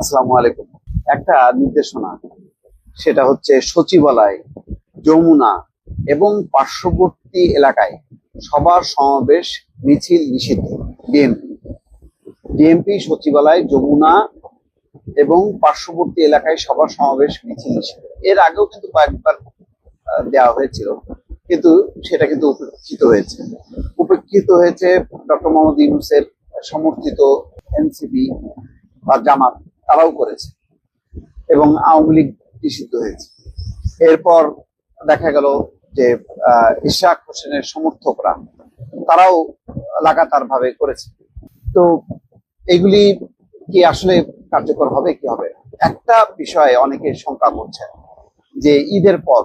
আসসালামু আলাইকুম। একটা নির্দেশনা, সেটা হচ্ছে সচিবালয়, যমুনা এবং পার্শ্ববর্তী এলাকায় সবার সমাবেশ মিছিল নিষিদ্ধ, বিএনপি। বিএনপি, সচিবালয়, যমুনা এবং পার্শ্ববর্তী এলাকায় সবার সমাবেশ মিছিল নিষিদ্ধ। এর আগেও কিন্তু কয়েকবার দেওয়া হয়েছিল, কিন্তু সেটা কিন্তু উপেক্ষিত হয়েছে। উপেক্ষিত হয়েছে ডক্টর মোহাম্মদ ইউনুসের সমর্থিত এনসিপি বা জামাত। তারাও করেছে এবং আওয়ামী লীগ নিষিদ্ধ হয়েছে। এরপর দেখা গেল যে ইশাক হোসেনের সমর্থকরা তারাও লাগাতার ভাবে করেছে। তো এগুলি কি আসলে কার্যকর হবে, কি হবে? একটা বিষয়ে অনেকে শঙ্কা করছে যে, ঈদের পর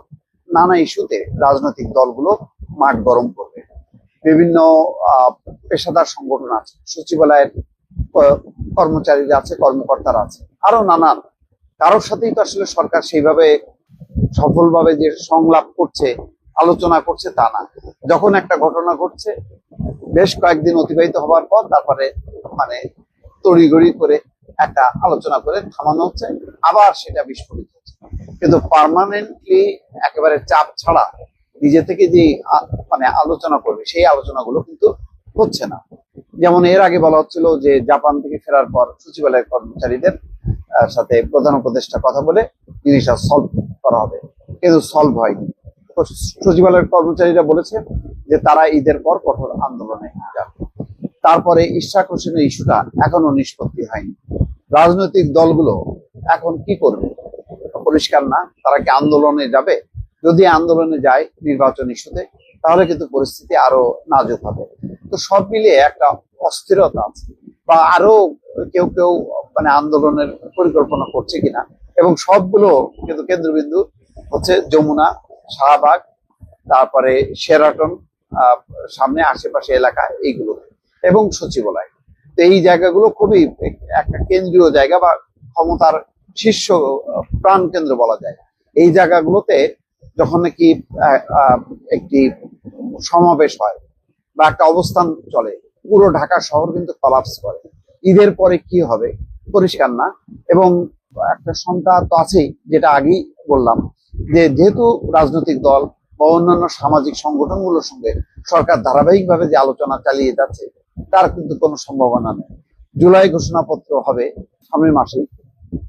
নানা ইস্যুতে রাজনৈতিক দলগুলো মাঠ গরম করবে। বিভিন্ন পেশাদার সংগঠন আছে, সচিবালয়ের কর্মচারীরা আছে, কর্মকর্তারা আছে। আরও নানান। কারোর সাথেই তো আসলে সরকার সেইভাবে সফলভাবে যে সংলাপ করছে, আলোচনা করছে তা না। যখন একটা ঘটনা ঘটছে, বেশ কয়েকদিন অতিবাহিত হওয়ার পর তারপরে মানে তড়িঘড়ি করে একটা আলোচনা করে থামানো হচ্ছে, আবার সেটা বিস্ফোরিত হচ্ছে। কিন্তু পার্মানেন্টলি একেবারে চাপ ছাড়া নিজে থেকে যে মানে আলোচনা করবে, সেই আলোচনাগুলো কিন্তু হচ্ছে না। যেমন এর আগে বলা হচ্ছিল যে জাপান থেকে ফেরার পর সচিবালয়ের কর্মচারীদের সাথে প্রধান উপদেষ্টা কথা বলে জিনিসটা সলভ করা হবে। কিন্তু সলভ হয়নি। সচিবালয়ের কর্মচারীরা বলেছে যে তারা ঈদের পর কঠোর আন্দোলনে যাবে। তারপরে ইশাক হোসেনের ইস্যুটা এখনও নিষ্পত্তি হয়নি। রাজনৈতিক দলগুলো এখন কি করবে? পরিষ্কার না, তারা কি আন্দোলনে যাবে? যদি আন্দোলনে যায় নির্বাচন ইস্যুতে, তাহলে কিন্তু পরিস্থিতি আরও নাজুক হবে। তো সব মিলিয়ে একটা অস্থিরতা আছে। বা আরও কেউ কেউ মানে আন্দোলনের পরিকল্পনা করছে কিনা। এবং সবগুলো কিন্তু কেন্দ্রবিন্দু হচ্ছে যমুনা শাহবাগ তারপরে শেরাটন আহ, সামনে আশেপাশে এলাকা এইগুলো। এবং সচিবালয়। তো এই জায়গাগুলো খুবই একটা কেন্দ্রীয় জায়গা বা ক্ষমতার শীর্ষ প্রাণ কেন্দ্র বলা যায়। এই জায়গাগুলোতে যখন নাকি একটি সমাবেশ হয় বা একটা অবস্থান চলে। পুরো ঢাকা শহর কিন্তু কলাপস করে। ঈদের পরে কি হবে? পরিষ্কার না। এবং একটা শঙ্কা তো আছেই, যেটা আগেই বললাম যে যেহেতু রাজনৈতিক দল বা অন্যান্য সামাজিক সংগঠনগুলোর সঙ্গে সরকার ধারাবাহিকভাবে যে আলোচনা চালিয়ে যাচ্ছে, তার কিন্তু কোনো সম্ভাবনা নেই। জুলাই ঘোষণাপত্র হবে সামনের মাসেই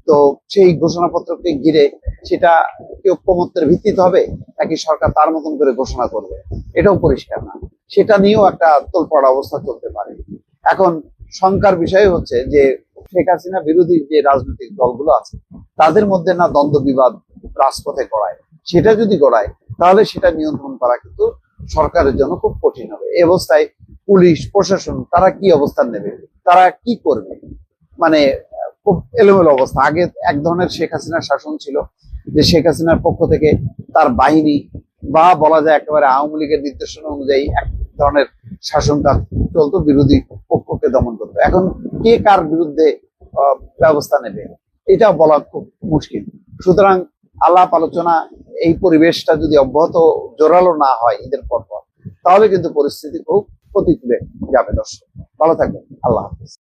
তো সেই ঘোষণাপত্রকে ঘিরে সেটা ঐক্যমত্যের ভিত্তিতে হবে? নাকি সরকার তার মতন করে ঘোষণা করবে? এটাও পরিষ্কার না। সেটা নিয়েও একটা তোলপাড়া অবস্থা চলতে পারে। এখন শঙ্কার বিষয় হচ্ছে যে, শেখ হাসিনা বিরোধী যে রাজনৈতিক দলগুলো আছে, তাদের মধ্যে না দ্বন্দ্ব বিবাদ রাজপথে গড়ায়। সেটা যদি গড়ায়, তাহলে সেটা নিয়ন্ত্রণ করা কিন্তু সরকারের জন্য খুব কঠিন হবে। এই অবস্থায় পুলিশ, প্রশাসন, তারা কি অবস্থান নেবে? তারা কি করবে? মানে খুব এলোমেলো অবস্থা। আগে এক ধরনের শেখ হাসিনার শাসন ছিল, যে শেখ হাসিনার পক্ষ থেকে তার বাহিনী বা বলা যায় একেবারে আওয়ামী লীগের নির্দেশনা অনুযায়ী এক ধরনের শাসনটা চলতো, বিরোধী পক্ষকে দমন করতো। এখন কে কার বিরুদ্ধে ব্যবস্থা নেবে? এটা বলা খুব মুশকিল। সুতরাং আলাপ আলোচনা, এই পরিবেশটা যদি অব্যাহত জোরালো না হয় ঈদের পর তাহলে কিন্তু পরিস্থিতি খুব প্রতিকূলে যাবে দর্শক। ভালো থাকবেন। আল্লাহ হাফিজ।